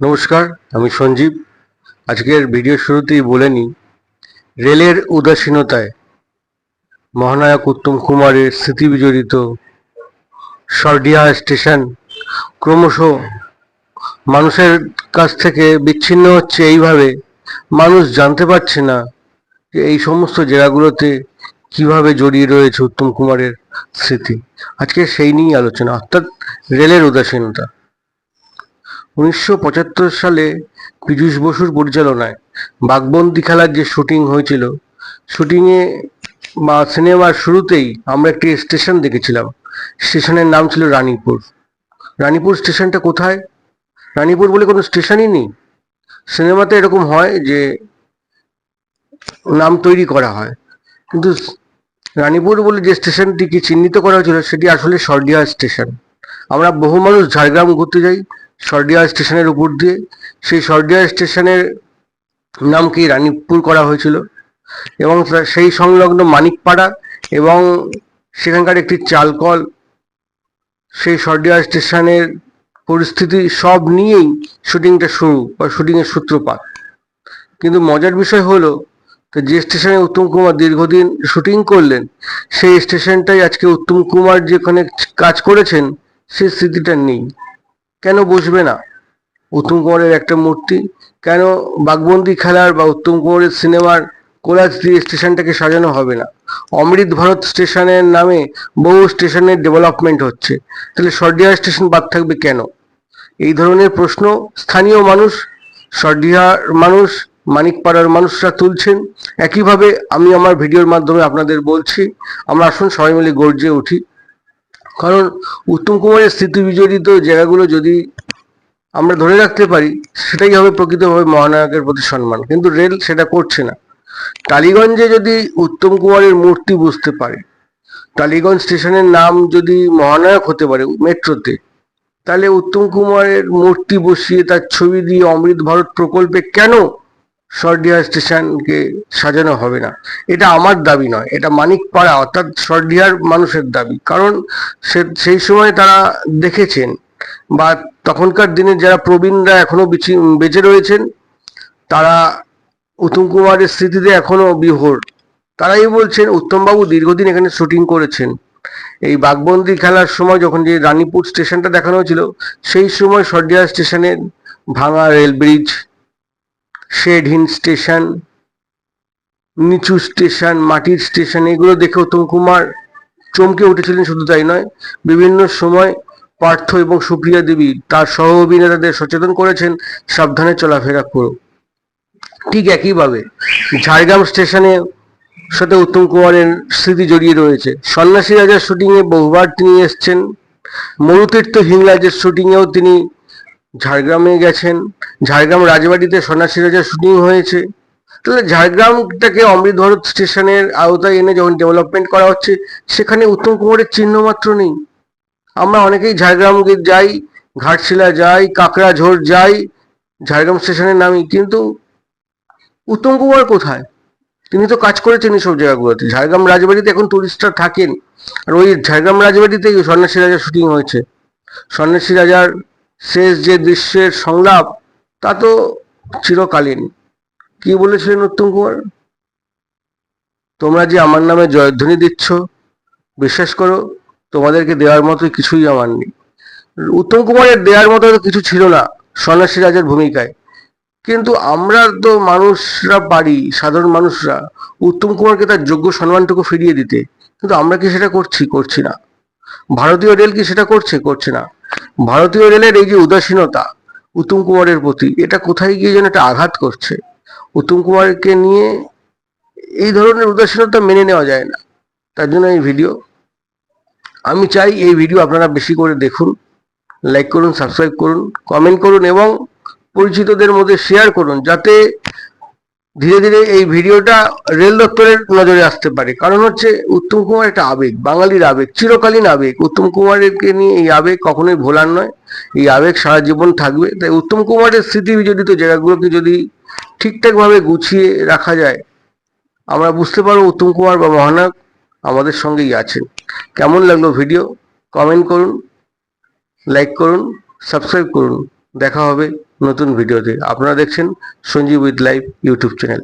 নমস্কার, আমি সঞ্জীব। আজকের ভিডিও শুরুতেই বলে নিই, রেলের উদাসীনতায় মহানায়ক উত্তম কুমারের স্মৃতি বিজড়িত সরডিয়া স্টেশন ক্রমশ মানুষের কাছ থেকে বিচ্ছিন্ন হচ্ছে এইভাবে মানুষ জানতে পারছে না যে এই সমস্ত জেলাগুলোতে কীভাবে জড়িয়ে রয়েছে উত্তম কুমারের স্মৃতি। আজকে সেই নিয়েই আলোচনা, অর্থাৎ রেলের উদাসীনতা। উনিশশো পঁচাত্তর সালে পীযূষ বসুর পরিচালনায় বাঘবন্দি খেলার যে শুটিং হয়েছিল, শুটিংয়ে বা সিনেমার শুরুতেই আমরা একটি স্টেশন দেখেছিলাম। স্টেশনের নাম ছিল রানীপুর। রানীপুর স্টেশনটা কোথায়? রানীপুর বলে কোনো স্টেশনই নেই। সিনেমাতে এরকম হয় যে নাম তৈরি করা হয়। কিন্তু রানীপুর বলে যে স্টেশনটিকে চিহ্নিত করা হয়েছিল, সেটি আসলে সর্ডিয়া স্টেশন। আমরা বহু মানুষ ঝাড়গ্রাম ঘুরতে যাই সর্ডিয়া স্টেশনের উপর দিয়ে। সেই সর্ডিয়া স্টেশনের নামকেই রানীপুর করা হয়েছিল? এবং সেই সংলগ্ন মানিকপাড়া এবং সেখানকার একটি চালকল, সেই সর্ডিয়া স্টেশনের পরিস্থিতি সব নিয়েই শুটিংটা শুরু বা শুটিংয়ের সূত্রপাত। কিন্তু মজার বিষয় হলো, তো যে স্টেশনে উত্তম কুমার দীর্ঘদিন শুটিং করলেন, সেই স্টেশনটাই আজকে উত্তম কুমার যেখানে কাজ করেছেন, সেই স্মৃতিটা নেই। কেন বসবে না? উত্তম কুমারের একটা মূর্তি। কেন বাঘবন্দি খেলার বা উত্তম কুমারের সিনেমার কোলাজ দিয়ে স্টেশনটাকে সাজানো হবে না? অমৃত ভারত স্টেশনের নামে বহু স্টেশনের ডেভেলপমেন্ট হচ্ছে। তাহলে সর্ডিয়া স্টেশন বাদ থাকবে কেন? এই ধরনের প্রশ্ন স্থানীয় মানুষ সর্ডিয়ার মানুষ, মানিকপাড়ার মানুষরা তুলছেন। একইভাবে আমি আমার ভিডিওর মাধ্যমে আপনাদের বলছি, আমরা আসুন সবাই মিলে গর্জে উঠি। কারণ উত্তম কুমারের স্মৃতি বিজড়িত জায়গাগুলো যদি আমরা ধরে রাখতে পারি, সেটাই হবে প্রকৃতভাবে মহানায়কের প্রতি সম্মান। কিন্তু রেল সেটা করছে না। টালিগঞ্জে যদি উত্তম কুমারের মূর্তি বুঝতে পারে, টালিগঞ্জ স্টেশনের নাম যদি মহানায়ক হতে পারে মেট্রোতে, তাহলে উত্তম কুমারের মূর্তি বসিয়ে তার ছবি দিয়ে অমৃত ভারত প্রকল্পে কেন সর্ডিয়া স্টেশনকে সাজানো হবে না। এটা আমার দাবি নয়, এটা মানিকপাড়া, অর্থাৎ সর্ডিয়ার মানুষের দাবি। কারণ সেই সময় তারা দেখেছেন বা তখনকার দিনে যারা প্রবীণরা এখনও বিচি- রয়েছেন, তারা উত্তম কুমারের স্মৃতিতে এখনও বিভোর। তারাই বলছেন, উত্তমবাবু দীর্ঘদিন এখানে শুটিং করেছেন। এই বাঘবন্দি খেলার সময় যখন যে রানীপুর স্টেশনটা দেখানো হয়েছিল, সেই সময় সর্ডিয়া স্টেশনের ভাঙা রেল ব্রিজ শেডহীন স্টেশন, নিচু স্টেশন, মাটির স্টেশন, এগুলো দেখে উত্তম কুমার চমকে উঠেছিলেন, শুধু তাই নয়, বিভিন্ন সময় পার্থ এবং সুপ্রিয়া দেবী তার সহ অভিনেতাদের সচেতন করেছেন, সাবধানে চলাফেরা করো ঠিক একইভাবে ঝাড়গ্রাম স্টেশনে সাথে উত্তম কুমারের স্মৃতি জড়িয়ে রয়েছে। সন্ন্যাসী রাজার শুটিংয়ে বহুবার তিনি এসছেন, মরুতীর্থ হিংলাজের শুটিংয়েও তিনি ঝাড়গ্রামে গেছেন, ঝাড়গ্রাম রাজবাড়িতে সন্ন্যাসী রাজার শুটিং হয়েছে। তাহলে ঝাড়গ্রামটাকে অমৃত স্টেশনের আওতায় এনে যখন ডেভেলপমেন্ট করা হচ্ছে, সেখানে উত্তম কুমারের চিহ্ন মাত্র নেই। আমরা অনেকেই ঝাড়গ্রাম যাই, ঘাটশিলা যাই কাকড়াঝোড় যাই, ঝাড়গ্রাম স্টেশনের নামই কিন্তু উত্তম কুমার কোথায়? তিনি তো কাজ করেছেন এইসব জায়গাগুলোতে। ঝাড়গ্রাম রাজবাড়িতে এখন টুরিস্টরা থাকেন। আর ওই ঝাড়গ্রাম রাজবাড়িতেই সন্ন্যাসী রাজার শুটিং হয়েছে। সন্ন্যাসী রাজার শেষ যে দৃশ্যের সংলাপ, তা তো চিরকালীন। কি বলেছিলেন উত্তম কুমার? তোমরা যে আমার নামে জয়ধ্বনি দিচ্ছ, বিশ্বাস করো, তোমাদেরকে দেওয়ার মতো কিছুই আমার নেই। উত্তম কুমারের দেওয়ার মতো কিছু ছিল না, সন্ন্যাসী রাজার ভূমিকায়। কিন্তু আমরা তো মানুষরা পারি, সাধারণ মানুষরা। উত্তম কুমারকে তার যোগ্য সম্মানটুকু ফিরিয়ে দিতে। কিন্তু আমরা কি সেটা করছি করছি না? ভারতীয় রেল কি সেটা করছে করছে না? ভারতীয় রেলের এই যে উদাসীনতা উত্তম কুমারের প্রতি, এটা কোথায় গিয়ে যেন একটা আঘাত করছে? উত্তম কুমারকে নিয়ে এই ধরনের উদাসীনতা মেনে নেওয়া যায় না। তার জন্য এই ভিডিও। আমি চাই এই ভিডিও আপনারা বেশি করে দেখুন লাইক করুন সাবস্ক্রাইব করুন কমেন্ট করুন এবং পরিচিতদের মধ্যে শেয়ার করুন, যাতে ধীরে ধীরে এই ভিডিওটা রেল দপ্তরের নজরে আসতে পারে। কারণ হচ্ছে উত্তম কুমার একটা আবেগ, বাঙালির আবেগ, চিরকালীন আবেগ। উত্তম কুমারকে নিয়ে এই আবেগ কখনোই ভোলার নয়। এই আবেগ সারা জীবন থাকবে। তাই উত্তম কুমারের স্মৃতি বিজড়িত জায়গাগুলোকে যদি ঠিকঠাকভাবে গুছিয়ে রাখা যায়, আমরা বুঝতে পারব উত্তম কুমার বা মহানায়ক আমাদের সঙ্গেই আছেন। কেমন লাগল ভিডিও? কমেন্ট করুন, লাইক করুন, সাবস্ক্রাইব করুন। দেখা হবে নতুন ভিডিওতে। আপনারা দেখছেন Sanjib with live YouTube channel.